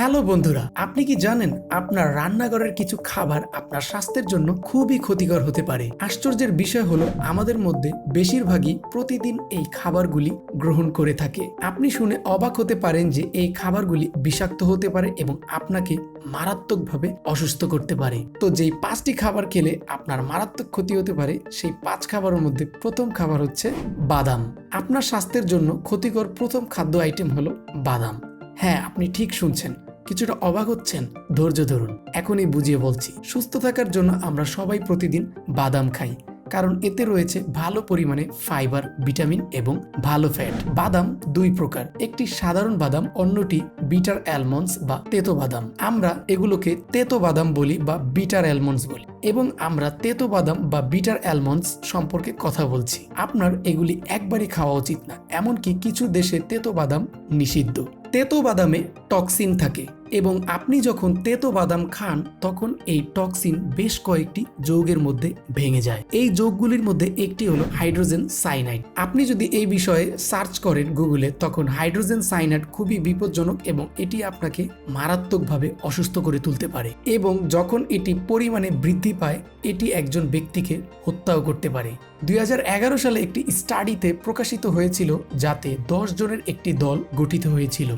Hello বন্ধুরা, আপনি কি জানেন আপনার রান্নাঘরের কিছু খাবার আপনার স্বাস্থ্যের জন্য খুবই ক্ষতিকর হতে পারে? আশ্চর্যের বিষয় হলো, আমাদের মধ্যে বেশিরভাগই প্রতিদিন এই খাবারগুলি গ্রহণ করে থাকে। আপনি শুনে অবাক হতে পারেন যে এই খাবারগুলি বিষাক্ত হতে পারে এবং আপনাকে মারাত্মকভাবে অসুস্থ করতে পারে। তো যেই পাঁচটি খাবার খেলে আপনার মারাত্মক ক্ষতি হতে পারে, সেই পাঁচ খাবারের মধ্যে প্রথম খাবার হচ্ছে বাদাম। আপনার স্বাস্থ্যের জন্য ক্ষতিকর প্রথম খাদ্য আইটেম হলো বাদাম। হ্যাঁ আপনি ঠিক শুনছেন। কিছুটা অবাক হচ্ছেন। ধৈর্য ধরুন, এখনই বুঝিয়ে বলছি, সুস্থ থাকার জন্য আমরা সবাই প্রতিদিন বাদাম খাই, কারণ এতে রয়েছে ভালো পরিমাণে ফাইবার, ভিটামিন এবং ভালো ফ্যাট। বাদাম দুই প্রকার, একটি সাধারণ বাদাম, অন্যটি বিটার অ্যালমন্ডস বা তেতো বাদাম। আমরা এগুলোকে তেতো বাদাম বলি বা বিটার অ্যালমন্ডস বলি এবং আমরা তেতো বাদাম বা বিটার অ্যালমন্ডস সম্পর্কে কথা বলছি। আপনার এগুলি একবারই খাওয়া উচিত না, এমনকি কিছু দেশে তেতো বাদাম নিষিদ্ধ। তেতো বাদামে টক্সিন থাকে এবং আপনি যখন তেতো বাদাম খান, তখন এই টক্সিন বেশ কয়েকটি যৌগের মধ্যে ভেঙে যায়। এই যৌগগুলির মধ্যে একটি হলো হাইড্রোজেন সাইনাইড। আপনি যদি এই বিষয়ে সার্চ করেন গুগলে, তখন হাইড্রোজেন সাইনাইড খুবই বিপজ্জনক এবং এটি আপনাকে মারাত্মকভাবে অসুস্থ করে তুলতে পারে এবং যখন এটি পরিমাণে বৃদ্ধি পায়, এটি একজন ব্যক্তিকে হত্যাও করতে পারে। দুই হাজার এগারো সালে একটি স্টাডিতে প্রকাশিত হয়েছিল যাতে দশ জনের একটি দল গঠিত হয়েছিল।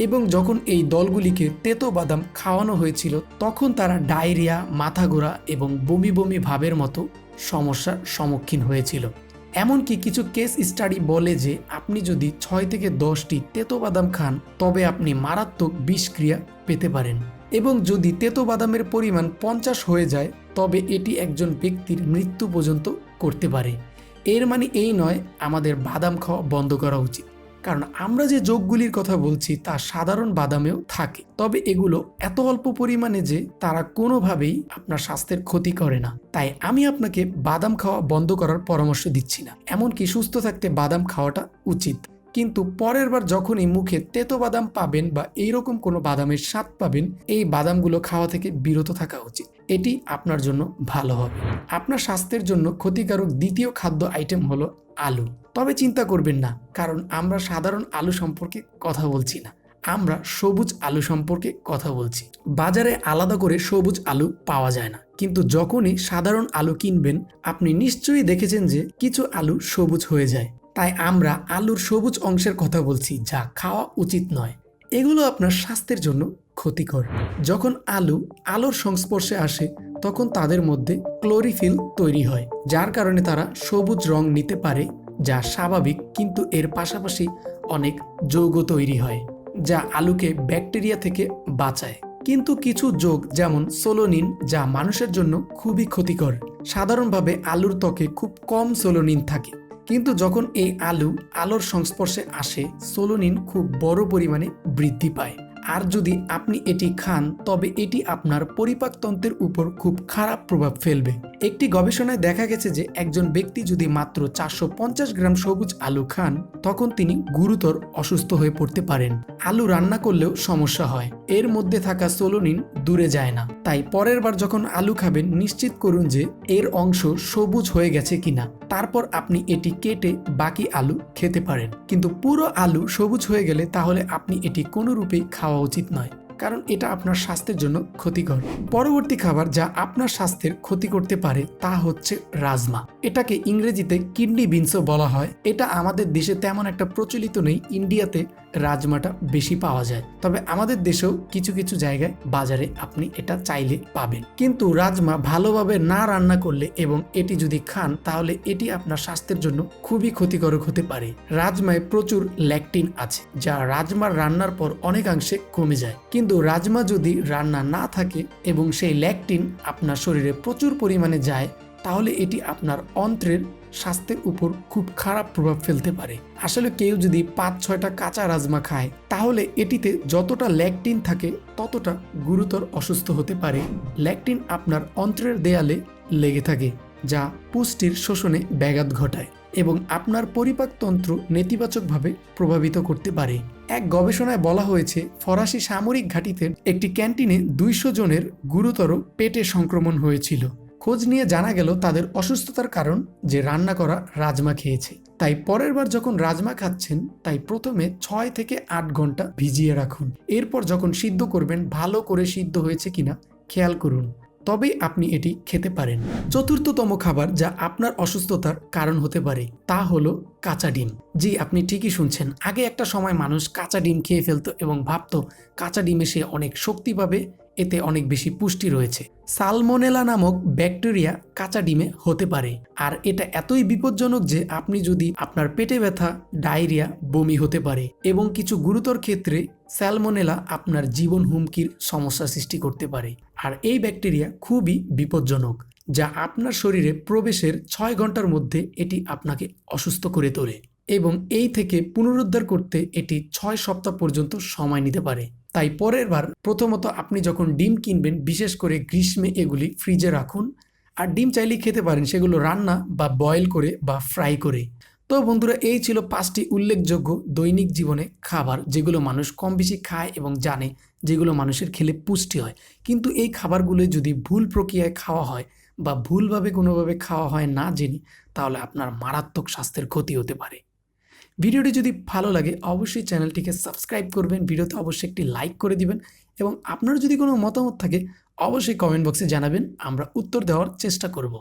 এবং যখন এই দলগুলিকে তেতো বাদাম খাওয়ানো হয়েছিল, তখন তারা ডায়রিয়া মাথা ঘোরা এবং বমি বমি ভাবের মতো সমস্যার সম্মুখীন হয়েছিল। এমনকি কিছু কেস স্টাডি বলে যে, আপনি যদি ছয় থেকে দশটি তেতো বাদাম খান, তবে আপনি মারাত্মক বিষক্রিয়া পেতে পারেন। এবং যদি তেতো বাদামের পরিমাণ পঞ্চাশ হয়ে যায়, তবে এটি একজন ব্যক্তির মৃত্যু পর্যন্ত করতে পারে। এর মানে এই নয়, আমাদের বাদাম খাওয়া বন্ধ করা উচিত। কারণ আমরা যে যোগগুলির কথা বলছি, তা সাধারণ বাদামেও থাকে। তবে এগুলো এত অল্প পরিমাণে যে তারা কোনোভাবেই আপনার স্বাস্থ্যের ক্ষতি করে না। তাই আমি আপনাকে বাদাম খাওয়া বন্ধ করার পরামর্শ দিচ্ছি না। এমনকি সুস্থ থাকতে বাদাম খাওয়াটা উচিত। কিন্তু পরের বার যখনই মুখে তেতো বাদাম পাবেন বা এইরকম কোনো বাদামের স্বাদ পাবেন, এই বাদামগুলো খাওয়া থেকে বিরত থাকা উচিত। এটি আপনার জন্য ভালো হবে। আপনার স্বাস্থ্যের জন্য ক্ষতিকারক দ্বিতীয় খাদ্য আইটেম হলো আলু। তবে চিন্তা করবেন না, কারণ আমরা সাধারণ আলু সম্পর্কে কথা বলছি না। আমরা সবুজ আলু সম্পর্কে কথা বলছি। বাজারে আলাদা করে সবুজ আলু পাওয়া যায় না। কিন্তু যখনই সাধারণ আলু কিনবেন, আপনি নিশ্চয়ই দেখেছেন যে কিছু আলু সবুজ হয়ে যায়। তাই আমরা আলুর সবুজ অংশের কথা বলছি, যা খাওয়া উচিত নয়। এগুলো আপনার স্বাস্থ্যের জন্য ক্ষতিকর। যখন আলু আলোর সংস্পর্শে আসে তখন তাদের মধ্যে ক্লোরিফিল তৈরি হয়, যার কারণে তারা সবুজ রং নিতে পারে, যা স্বাভাবিক কিন্তু এর পাশাপাশি অনেক যৌগ তৈরি হয়, যা আলুকে ব্যাকটেরিয়া থেকে বাঁচায়। কিন্তু কিছু যোগ যেমন সোলোনিন, যা মানুষের জন্য খুবই ক্ষতিকর, সাধারণভাবে আলুর ত্বকে খুব কম সোলোনিন থাকে। কিন্তু যখন এই আলু আলোর সংস্পর্শে আসে, সোলোনিন খুব বড় পরিমাণে বৃদ্ধি পায়। আর যদি আপনি এটি খান, তবে এটি আপনার পরিপাকতন্ত্রের উপর খুব খারাপ প্রভাব ফেলবে। একটি গবেষণায় দেখা গেছে যে একজন ব্যক্তি যদি মাত্র চারশো পঞ্চাশ গ্রাম সবুজ আলু খান, তখন তিনি গুরুতর অসুস্থ হয়ে পড়তে পারেন। আলু রান্না করলেও সমস্যা হয়। এর মধ্যে থাকা সোলোনিন দূরে যায় না। তাই পরের বার যখন আলু খাবেন, নিশ্চিত করুন যে এর অংশ সবুজ হয়ে গেছে কিনা। তারপর আপনি এটি কেটে বাকি আলু খেতে পারেন। কিন্তু পুরো আলু সবুজ হয়ে গেলে তাহলে আপনি এটি কোনোরূপেই খাওয়া উচিত নয়। কারণ এটা আপনার স্বাস্থ্যের জন্য ক্ষতিকর। পরবর্তী খাবার যা আপনার স্বাস্থ্যের ক্ষতি করতে পারে তা হচ্ছে রাজমা। এটাকে ইংরেজিতে কিডনি বিনসও বলা হয়। এটা আমাদের দেশে তেমন একটা প্রচলিত নেই। ইন্ডিয়াতে রাজমাটা বেশি পাওয়া যায়। তবে আমাদের দেশেও কিছু কিছু জায়গায় বাজারে আপনি এটা চাইলে পাবেন। কিন্তু রাজমা ভালোভাবে না রান্না করলে এবং এটি যদি খান, তাহলে এটি আপনার স্বাস্থ্যের জন্য খুবই ক্ষতিকারক হতে পারে। রাজমায় প্রচুর ল্যাকটিন আছে, যা রাজমার রান্নার পর অনেকাংশে কমে যায়। কিন্তু রাজমা যদি রান্না না থাকে এবং সেই ল্যাকটিন আপনার শরীরে প্রচুর পরিমাণে যায় তাহলে এটি আপনার অন্ত্রের স্বাস্থ্যের উপর খুব খারাপ প্রভাব ফেলতে পারে। আসলে কেউ যদি পাঁচ, ছয়টা কাঁচা রাজমা খায়, তাহলে এটিতে যতটা ল্যাকটিন থাকে, ততটা গুরুতর অসুস্থ হতে পারে। ল্যাকটিন আপনার অন্ত্রের দেয়ালে লেগে থাকে, যা পুষ্টির শোষণে ব্যাঘাত ঘটায় এবং আপনার পরিপাকতন্ত্র নেতিবাচকভাবে প্রভাবিত করতে পারে। এক গবেষণায় বলা হয়েছে, ফরাসি সামরিক ঘাঁটিতে একটি ক্যান্টিনে দুইশো জনের গুরুতর পেটে সংক্রমণ হয়েছিল। খোঁজ নিয়ে জানা গেল তাদের অসুস্থতার কারণ যে রান্না করা রাজমা খেয়েছে। তাই পরের বার যখন রাজমা খাচ্ছেন, তাই প্রথমে ছয় থেকে আট ঘণ্টা ভিজিয়ে রাখুন। এরপর যখন সিদ্ধ করবেন, ভালো করে সিদ্ধ হয়েছে কিনা খেয়াল করুন। তবেই আপনি এটি খেতে পারেন। চতুর্থতম খাবার যা আপনার অসুস্থতার কারণ হতে পারে, তা হলো কাঁচা ডিম। জি, আপনি ঠিকই শুনছেন। আগে একটা সময় মানুষ কাঁচা ডিম খেয়ে ফেলতো এবং ভাবতো কাঁচা ডিমে সে অনেক শক্তি পাবে এতে অনেক বেশি পুষ্টি রয়েছে। সালমোনেলা নামক ব্যাকটেরিয়া কাঁচা ডিমে হতে পারে। আর এটা এতই বিপজ্জনক যে আপনি যদি আপনার পেটে ব্যথা, ডায়রিয়া, বমি হতে পারে এবং কিছু গুরুতর ক্ষেত্রে স্যালমোনেলা আপনার জীবন হুমকির সমস্যা সৃষ্টি করতে পারে। আর এই ব্যাকটেরিয়া খুবই বিপজ্জনক, যা আপনার শরীরে প্রবেশের ছয় ঘণ্টার মধ্যে এটি আপনাকে অসুস্থ করে তোলে এবং এই থেকে পুনরুদ্ধার করতে এটি ছয় সপ্তাহ পর্যন্ত সময় নিতে পারে। তাই পরের বার প্রথমত আপনি যখন ডিম কিনবেন, বিশেষ করে গ্রীষ্মে এগুলি ফ্রিজে রাখুন। আর ডিম চাইলেই খেতে পারেন, সেগুলো রান্না বা বয়েল করে বা ফ্রাই করে। তো বন্ধুরা, এই ছিল পাঁচটি উল্লেখযোগ্য দৈনিক জীবনে খাবার, যেগুলো মানুষ কম বেশি খায় এবং জানে যেগুলো মানুষের খেলে পুষ্টি হয়। কিন্তু এই খাবারগুলো যদি ভুল প্রক্রিয়ায় খাওয়া হয় বা ভুলভাবে কোনোভাবে খাওয়া হয় না জেনে, তাহলে আপনার মারাত্মক স্বাস্থ্যের ক্ষতি হতে পারে। ভিডিওটি যদি ভালো লাগে, অবশ্যই চ্যানেলটিকে সাবস্ক্রাইব করবেন, ভিডিওতে অবশ্যই একটি লাইক করে দিবেন এবং আপনার যদি কোনো মতামত থাকে, অবশ্যই কমেন্ট বক্সে জানাবেন, আমরা উত্তর দেওয়ার চেষ্টা করব।